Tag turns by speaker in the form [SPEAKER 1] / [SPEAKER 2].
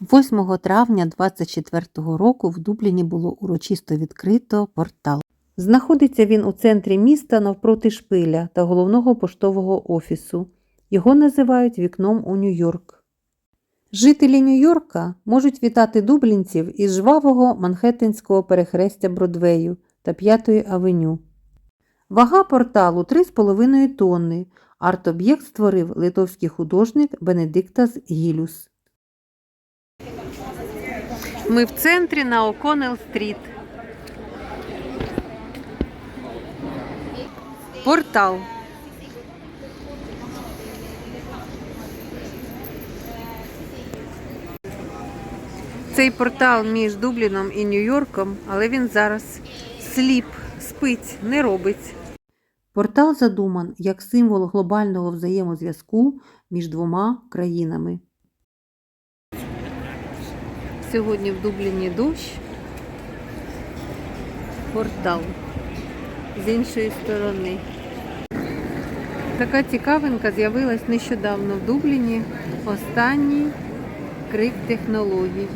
[SPEAKER 1] 8 травня 24 року в Дубліні було урочисто відкрито портал. Знаходиться він у центрі міста навпроти шпиля та головного поштового офісу. Його називають вікном у Нью-Йорк. Жителі Нью-Йорка можуть вітати дублінців із жвавого манхеттенського перехрестя Бродвею та П'ятої авеню. Вага порталу 3,5 тонни. Арт-об'єкт створив литовський художник Бенедиктас Гілюс. Ми в центрі на О'Коннелл-стріт. Портал. Цей портал між Дубліном і Нью-Йорком, але він зараз сліп, спить, не робить. Портал задуман як символ глобального взаємозв'язку між двома країнами. Сьогодні в Дубліні дощ. Портал з іншої сторони. Така цікавинка з'явилась нещодавно в Дубліні. Останній крик технологій.